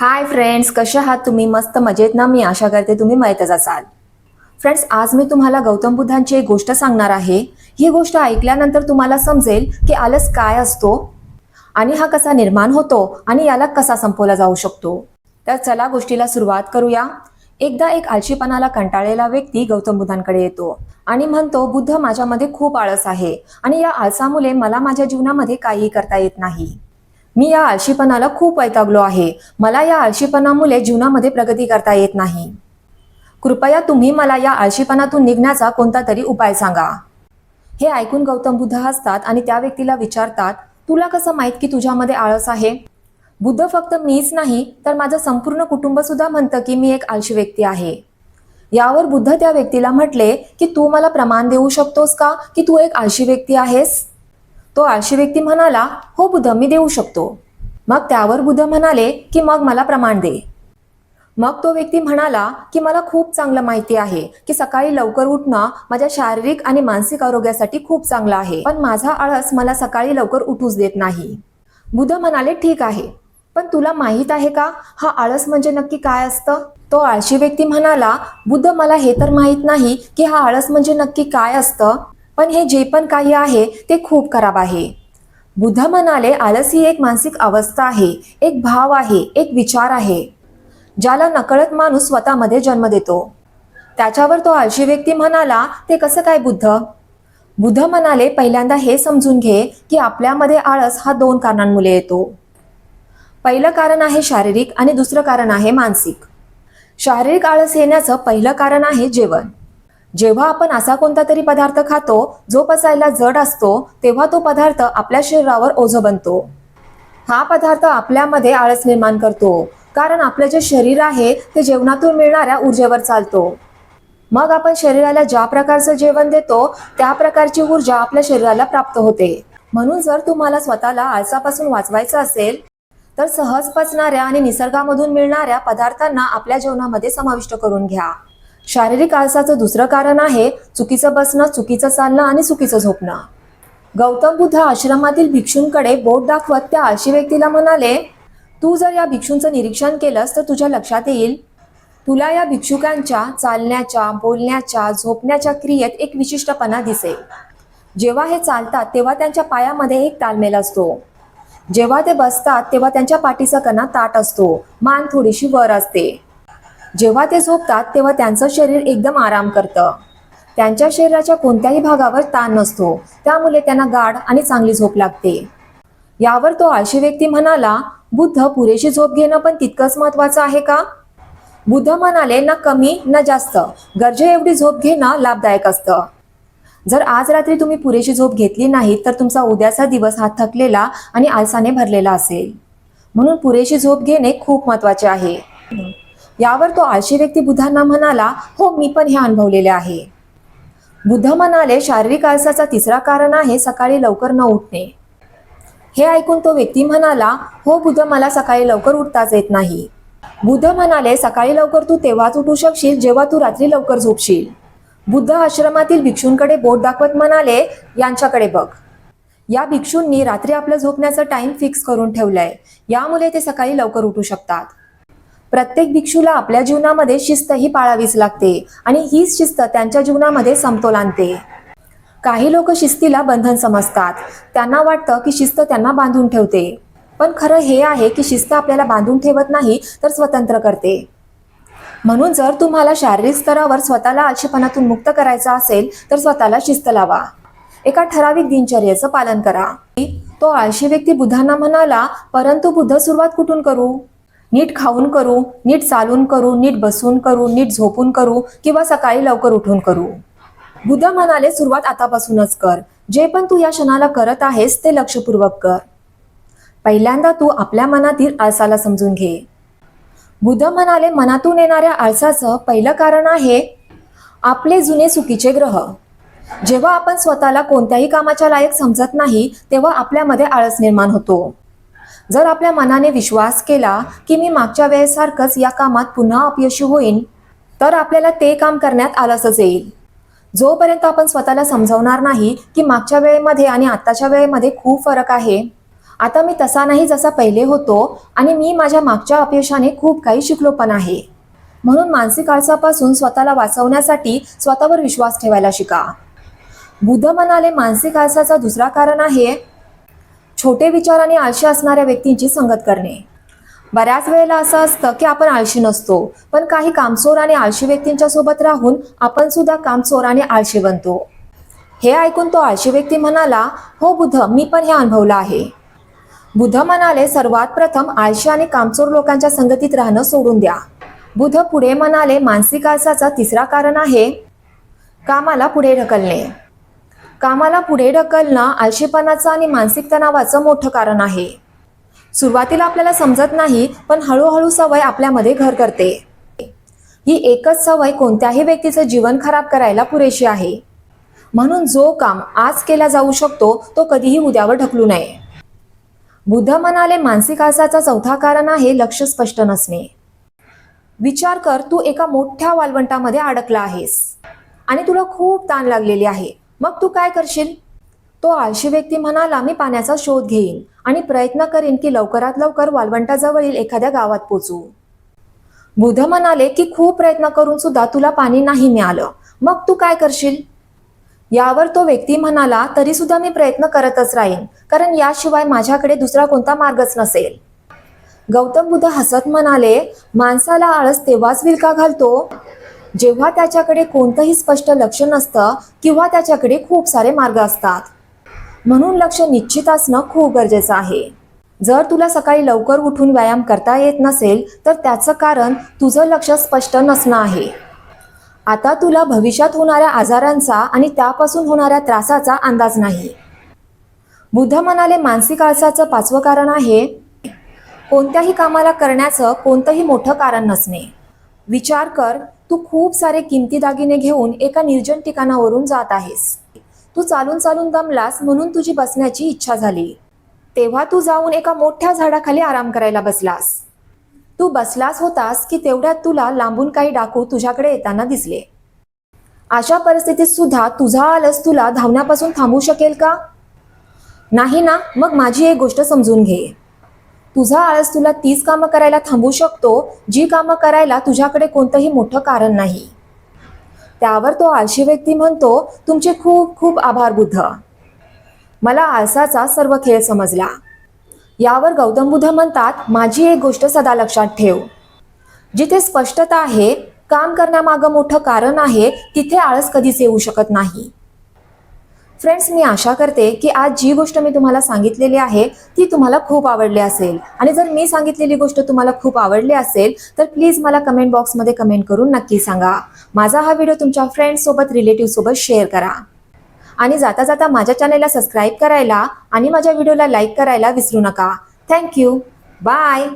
Hi friends कसे आहात तुम्ही? मस्त मजेत ना? मी आशा करते तुम्ही मयतच असाल. फ्रेंड्स आज मी तुम्हाला गौतम बुद्धांची एक गोष्ट सांगणार आहे. ही गोष्ट ऐकल्यानंतर तुम्हाला समजेल की आलस काय असतो आणि हा कसा निर्माण होतो आणि याला कसा संपवला जाऊ शकतो. तर चला गोष्टीला सुरुवात करूया. एकदा एक आळशीपणाला कंटाळलेला व्यक्ती गौतम बुद्धांकडे येतो आणि म्हणतो बुद्ध माझ्यामध्ये खूप आळस आहे आणि या आळसामुळे मला माझ्या जीवनामध्ये काहीही करता येत नाही. मी या आळशीपणाला खूप वैतागलो आहे. मला या आळशीपणामुळे जीवनामध्ये प्रगती करता येत नाही. कृपया तुम्ही मला या आळशीपणातून निघण्याचा कोणता तरी उपाय सांगा. हे ऐकून गौतम बुद्ध हसतात आणि त्या व्यक्तीला विचारतात तुला कसं माहीत की तुझ्यामध्ये आळस आहे? बुद्ध फक्त मीच नाही तर माझं संपूर्ण कुटुंब सुद्धा म्हणतं की मी एक आळशी व्यक्ती आहे. यावर बुद्ध त्या व्यक्तीला म्हटले की तू मला प्रमाण देऊ शकतोस का? की तू एक आळशी व्यक्ती आहेस? तो आळशी व्यक्ती म्हणाला हो बुद्ध मी देऊ शकतो. मग त्यावर बुद्ध म्हणाले की मग मला प्रमाण दे. मग तो व्यक्ती म्हणाला की मला खूप चांगलं माहिती आहे की सकाळी लवकर उठणं माझ्या शारीरिक आणि मानसिक आरोग्यासाठी खूप चांगलं आहे पण माझा आळस मला सकाळी लवकर उठूच देत नाही. बुद्ध म्हणाले ठीक आहे पण तुला माहीत आहे का हा आळस म्हणजे नक्की काय असतं? तो आळशी व्यक्ती म्हणाला बुद्ध मला हे तर माहीत नाही की हा आळस म्हणजे नक्की काय असतं. पण हे जे पण काही आहे ते खूप खराब आहे. बुद्ध म्हणाले आळस ही एक मानसिक अवस्था आहे एक भाव आहे एक विचार आहे ज्याला नकळत माणूस स्वतःमध्ये जन्म देतो. त्याच्यावर तो आळशी व्यक्ती म्हणाला ते कसं काय बुद्ध? बुद्ध म्हणाले पहिल्यांदा हे समजून घे की आपल्यामध्ये आळस हा दोन कारणांमुळे येतो. पहिलं कारण आहे शारीरिक आणि दुसरं कारण आहे मानसिक. शारीरिक आळस येण्याचं पहिलं कारण आहे जेवण. जेव्हा आपण असा कोणता तरी पदार्थ खातो जो पचायला जड असतो तेव्हा तो पदार्थ आपल्या शरीरावर ओझं बनतो. हा पदार्थ आपल्यामध्ये आळस निर्माण करतो कारण आपलं जे शरीर आहे ते जेवणातून मिळणाऱ्या ऊर्जेवर चालतो. मग आपण शरीराला ज्या प्रकारचं जेवण देतो त्या प्रकारची ऊर्जा आपल्या शरीराला प्राप्त होते. म्हणून जर तुम्हाला स्वतःला आळसापासून वाचवायचं असेल तर सहज पचणाऱ्या आणि निसर्गामधून मिळणाऱ्या पदार्थांना आपल्या जेवणामध्ये समाविष्ट करून घ्या. शारीरिक आळसाचं दुसरं कारण आहे चुकीचं बसणं चुकीचं चालणं आणि चुकीचं झोपणं. गौतम बुद्ध आश्रमातील भिक्षूंकडे बोट दाखवत त्या आळशी व्यक्तीला म्हणाले तू जर या भिक्षूंचं निरीक्षण केलंस तर तुझ्या लक्षात येईल. तुला या भिक्षुकांच्या चालण्याच्या बोलण्याच्या झोपण्याच्या क्रियेत एक विशिष्टपणा दिसेल. जेव्हा हे चालतात तेव्हा त्यांच्या पायामध्ये एक तालमेल असतो. जेव्हा ते बसतात तेव्हा त्यांच्या पाठीचा कणा ताट असतो. मान थोडीशी वर असते. जेव्हा ते झोपतात तेव्हा त्यांचं शरीर एकदम आराम करतं. त्यांच्या शरीराच्या कोणत्याही भागावर ताण नसतो. त्यामुळे त्यांना गाढ आणि चांगली झोप लागते. यावर तो आळशी व्यक्ती म्हणाला बुद्ध पुरेशी झोप घेणं पण तितकंच महत्वाचं आहे का? बुद्ध म्हणाले ना कमी ना जास्त. गरजे एवढी झोप घेणं लाभदायक असतं. जर आज रात्री तुम्ही पुरेशी झोप घेतली नाही तर तुमचा उद्याचा दिवस हा थकलेला आणि आळसाने भरलेला असेल. म्हणून पुरेशी झोप घेणे खूप महत्त्वाचे आहे. यावर तो आळशी व्यक्ती बुद्धांना म्हणाला हो मी पण हे अनुभवलेले आहे. बुद्ध म्हणाले शारीरिक आळसाचा तिसरा कारण आहे सकाळी लवकर न उठणे. हे ऐकून तो व्यक्ती म्हणाला हो बुद्ध मला सकाळी लवकर उठताच येत नाही. बुद्ध म्हणाले सकाळी लवकर तू तेव्हाच उठू शकशील जेव्हा तू रात्री लवकर झोपशील. बुद्ध आश्रमातील भिक्षूंकडे बोट दाखवत म्हणाले यांच्याकडे बघ. या भिक्षूंनी रात्री आपलं झोपण्याचं टाइम फिक्स करून ठेवलंय. यामुळे ते सकाळी लवकर उठू शकतात. प्रत्येक भिक्षूला आपल्या जीवनामध्ये शिस्त ही पाळावीच लागते आणि हीच शिस्त त्यांच्या जीवनामध्ये समतोल आणते. काही लोक शिस्तीला बंधन समजतात. त्यांना वाटतं की शिस्त त्यांना बांधून ठेवते. पण खरं हे आहे की शिस्त आपल्याला बांधून ठेवत नाही तर स्वतंत्र करते. म्हणून जर तुम्हाला शारीरिक स्तरावर स्वतःला आळशीपणातून मुक्त करायचं असेल तर स्वतःला शिस्त लावा. एका ठराविक दिनचर्येचं पालन करा. तो आळशी व्यक्ती बुद्धांना म्हणाला परंतु बुद्ध सुरुवात कुठून करू? नीट खाऊन करू नीट चालून करू नीट बसून करू नीट झोपून करू किंवा सकाळी लवकर उठून करू. बुद्ध म्हणाले सुरुवात आतापासूनच कर. जे पण तू या क्षणाला करत आहेस ते लक्षपूर्वक कर. पहिल्यांदा तू आपल्या मनातील आळसाला समजून घे. बुद्ध म्हणाले मनातून येणाऱ्या आळसाचं पहिलं कारण आहे आपले जुने चुकीचे ग्रह. जेव्हा आपण स्वतःला कोणत्याही कामाच्या लायक समजत नाही तेव्हा आपल्यामध्ये आळस निर्माण होतो. जर आपल्या मनाने विश्वास केला की मी मागच्या वेळेसारखंच या कामात पुन्हा अपयशी होईन तर आपल्याला ते काम करण्यात आलसच येईल. जोपर्यंत आपण स्वतःला समजवणार नाही की मागच्या वेळेमध्ये आणि आत्ताच्या वेळेमध्ये खूप फरक आहे. आता मी तसा नाही जसा पहिले होतो आणि मी माझ्या मागच्या अपयशाने खूप काही शिकलो पण आहे. म्हणून मानसिक आळसापासून स्वतःला वाचवण्यासाठी स्वतःवर विश्वास ठेवायला शिका. बुद्ध म्हणाले मानसिक आळसाचा दुसरा कारण आहे छोटे विचार आणि आळशी असणाऱ्या व्यक्तींची संगत करणे. बऱ्याच वेळेला असं असतं की आपण आळशी नसतो पण काही कामचोर आणि आळशी व्यक्तींच्या सोबत राहून आपण सुद्धा कामचोर आणि आळशी बनतो. हे ऐकून तो आळशी व्यक्ती म्हणाला हो बुद्ध मी पण हे अनुभवलं आहे. बुद्ध म्हणाले सर्वात प्रथम आळशी आणि कामचोर लोकांच्या संगतीत राहणं सोडून द्या. बुद्ध पुढे म्हणाले मानसिक आळसाचा तिसरा कारण आहे कामाला पुढे ढकलणे. कामाला पुढे ढकलणं आळशीपणाचं आणि मानसिक तणावाचं मोठं कारण आहे. सुरुवातीला आपल्याला समजत नाही पण हळूहळू सवय आपल्यामध्ये घर करते. ही एकच सवय कोणत्याही व्यक्तीचं जीवन खराब करायला पुरेशी आहे. म्हणून जो काम आज केला जाऊ शकतो तो कधीही उद्यावर ढकलू नये. बुद्ध म्हणाले मानसिक आसाचा चौथा कारण आहे लक्ष स्पष्ट नसणे. विचार कर तू एका मोठ्या वालवंटामध्ये अडकला आहेस. आणि तुला खूप ताण लागलेली आहे. मग तू काय करशील? तो आळशी व्यक्ती म्हणाला मी पाण्याचा शोध घेईन आणि प्रयत्न करीन की लवकरात लवकर वालवंटाजवळील एखाद्या गावात पोचू. बुद्ध म्हणाले की खूप प्रयत्न करून सुद्धा तुला पाणी नाही मिळालं. मग तू काय करशील? यावर तो व्यक्ती म्हणाला तरी सुद्धा मी प्रयत्न करतच राहीन कारण याशिवाय माझ्याकडे दुसरा कोणता मार्गच नसेल. गौतम बुद्ध हसत म्हणाले माणसाला आळस तेव्हाच विलका घालतो जेव्हा त्याच्याकडे कोणतंही स्पष्ट लक्ष नसतं किंवा त्याच्याकडे खूप सारे मार्ग असतात. म्हणून लक्ष निश्चित असणं खूप गरजेचं आहे. जर तुला सकाळी लवकर उठून व्यायाम करता येत नसेल तर त्याचं कारण तुझं लक्ष स्पष्ट नसणं आहे. आता तुला भविष्यात होणाऱ्या आजारांचा आणि त्यापासून होणाऱ्या त्रासाचा अंदाज नाही. बुद्ध म्हणाले मानसिक आळसाचं पाचवं कारण आहे कोणत्याही कामाला करण्याचं कोणतंही मोठं कारण नसणे. विचार कर तू खूप सारे किमती दागिने घेऊन एका निर्जन ठिकाणावरून जात आहेस. तू चालून चालून दमलास म्हणून तुझी बसण्याची इच्छा झाली. तेव्हा तू जाऊन एका मोठ्या झाडाखाली आराम करायला बसलास. तू बसलास होतास की तेवढ्यात तुला लांबून काही डाकू तुझ्याकडे येताना दिसले. अशा परिस्थितीत सुद्धा तुझा आलस तुला धावण्यापासून थांबू शकेल का? नाही ना? मग माझी एक गोष्ट समजून घे. तुझा आळस तुला तीच कामं करायला थांबू शकतो जी कामं करायला तुझ्याकडे कोणतंही मोठं कारण नाही. त्यावर तो आळशी व्यक्ती म्हणतो तुमचे खूप खूप आभार बुद्ध. मला आळसाचा सर्व खेळ समजला. यावर गौतम बुद्ध म्हणतात माझी एक गोष्ट सदा लक्षात ठेव. जिथे स्पष्टता आहे काम करण्यामागं मोठं कारण आहे तिथे आळस कधीच येऊ शकत नाही. फ्रेंड्स मी आशा करते की आज जी गोष्ट मी तुम्हाला सांगितलेली आहे ती तुम्हाला खूप आवडली असेल. आणि जर मी सांगितलेली गोष्ट तुम्हाला खूप आवडली असेल तर प्लीज मला कमेंट बॉक्समध्ये कमेंट करून नक्की सांगा. माझा हा व्हिडिओ तुमच्या फ्रेंड्ससोबत रिलेटिव्हसोबत शेअर करा. आणि जाता जाता माझ्या चॅनेलला सबस्क्राईब करायला आणि माझ्या व्हिडिओला लाईक करायला विसरू नका. Thank you bye